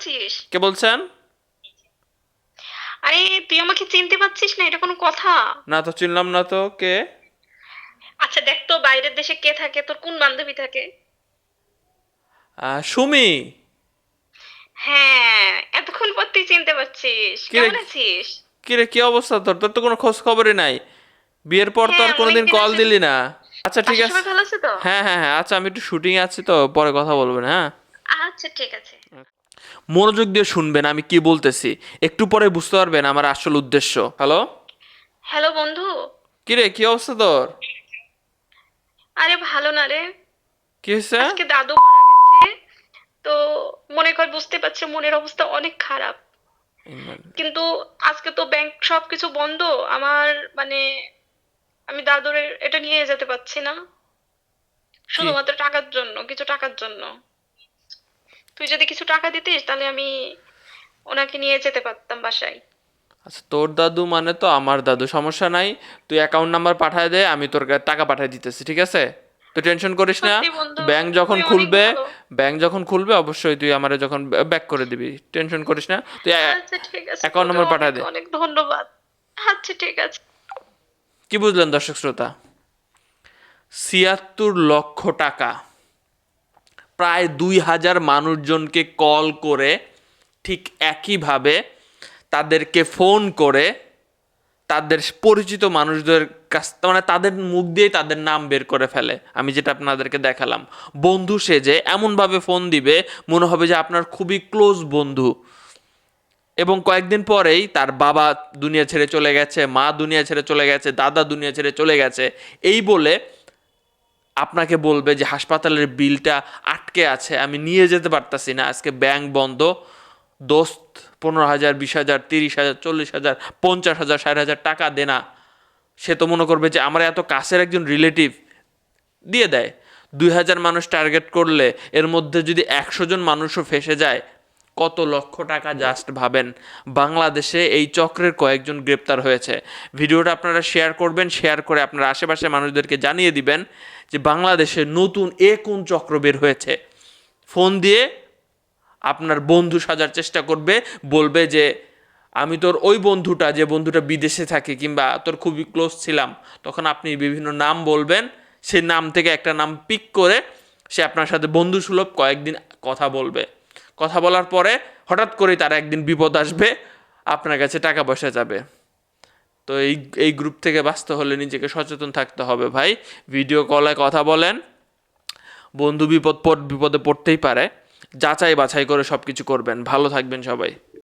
আছিস কে বলছেন? আরে তুই আমাকে চিনতে পারছিস না এটা কোনো কথা। না তো চিনলাম না তো কে? আচ্ছা দেখ তো বাইরের দেশে কে থাকে তোর কোন বান্ধবী থাকে? সুমি। হ্যাঁ এতক্ষণ পর তুই চিনতে পারছিস? কেমন আছিস? কিরে কি অবস্থা তোর? তোর তো কোনো খোঁজ খবরই নাই। বিয়ের পর তো আর হ্যাঁ, কোনোদিন কল দিলি না। আচ্ছা ঠিক আছে। ভালো আছে হ্যাঁ হ্যাঁ হ্যাঁ আচ্ছা আমি একটু শুটিং আছি তো পরে কথা বলবেন হ্যাঁ? আচ্ছা ঠিক আছে। মনোযোগ দিয়ে শুনবেন আমি কি বলতেছি? একটু পরে বুঝতে পারবেন আমার আসল উদ্দেশ্য। হ্যালো হ্যালো বন্ধু। কি রে কি অবস্থা তোর? আরে ভালো না রে। কি হয়েছে? আজকে দাদু মারা গেছে তো মনে কর বুঝতে পারছি মনের অবস্থা অনেক খারাপ। কিন্তু আজকে তো ব্যাংক সবকিছু বন্ধ আমার মানে আমি দাদুর এটা নিয়ে যেতে পারছি না। শুধুমাত্র টাকার জন্য কিছু টাকার জন্য। তুই যদি কিছু টাকা দিতিস তাহলে আমি ওনাকে নিয়ে যেতে পারতাম বাসায়। আচ্ছা তোর দাদু মানে তো আমার দাদু সমস্যা নাই। তুই অ্যাকাউন্ট নাম্বার পাঠায় দে আমি তোর কাছে টাকা পাঠিয়ে দিতেছি ঠিক আছে? তুই টেনশন করিস না। ব্যাংক যখন খুলবে। ব্যাংক যখন খুলবে অবশ্যই তুই আমারে যখন ব্যাক করে দিবি। টেনশন করিস না। তুই তোকে number পাঠায় দে। অনেক ধন্যবাদ। আচ্ছা ঠিক আছে। কি বুঝলেন দর্শক শ্রোতা? ছিয়াত্তর লক্ষ টাকা। প্রায় দুই হাজার মানুষজনকে কল করে ঠিক একইভাবে তাদেরকে ফোন করে তাদের পরিচিত মানুষদের কাছ মানে তাদের মুখ দিয়েই তাদের নাম বের করে ফেলে। আমি যেটা আপনাদেরকে দেখালাম। বন্ধু সেজে এমনভাবে ফোন দিবে, মনে হবে যে আপনার খুবই ক্লোজ বন্ধু। এবং কয়েকদিন পরেই তার বাবা দুনিয়া ছেড়ে চলে গেছে, মা দুনিয়া ছেড়ে চলে গেছে, দাদা দুনিয়া ছেড়ে চলে গেছে। এই বলে আপনাকে বলবে যে হাসপাতালের বিলটা আটকে আছে, আমি নিয়ে যেতে পারতাছি না। আজকে ব্যাংক বন্ধ, দোস্ত পনেরো হাজার, বিশ হাজার, তিরিশ হাজার, চল্লিশ হাজার, পঞ্চাশ হাজার, ষাট হাজার টাকা দে না। সে তো মনে করবে যে আমার এত কাছের একজন রিলেটিভ দিয়ে দেয়। দুই হাজার মানুষ টার্গেট করলে এর মধ্যে যদি একশো জন মানুষও ফেসে যায় কত লক্ষ টাকা জাস্ট ভাবেন। বাংলাদেশে এই চক্রের কয়েকজন গ্রেপ্তার হয়েছে। ভিডিওটা আপনারা শেয়ার করবেন শেয়ার করে আপনার আশেপাশে মানুষদেরকে জানিয়ে দিবেন যে বাংলাদেশে নতুন এ কোন চক্র বের হয়েছে। ফোন দিয়ে আপনার বন্ধু সাজার চেষ্টা করবে, বলবে যে, আমি তোর ওই বন্ধুটা, যে বন্ধুটা বিদেশে থাকে কিংবা তোর খুবই ক্লোজ ছিলাম। তখন আপনি বিভিন্ন নাম বলবেন সেই নাম থেকে একটা নাম পিক করে সে আপনার সাথে বন্ধুসুলভ কয়েকদিন কথা বলবে। কথা বলার পরে হঠাৎ করেই তার একদিন বিপদ আসবে, আপনার কাছে টাকা পয়সা যাবে। তো এই এই গ্রুপ থেকে বাঁচতে হলে নিজেকে সচেতন থাকতে হবে ভাই। ভিডিও কলে কথা বলেন। বন্ধু বিপদ বিপদে পড়তেই পারে। যাচাই বাছাই করে সব কিছু করবেন। ভালো থাকবেন সবাই।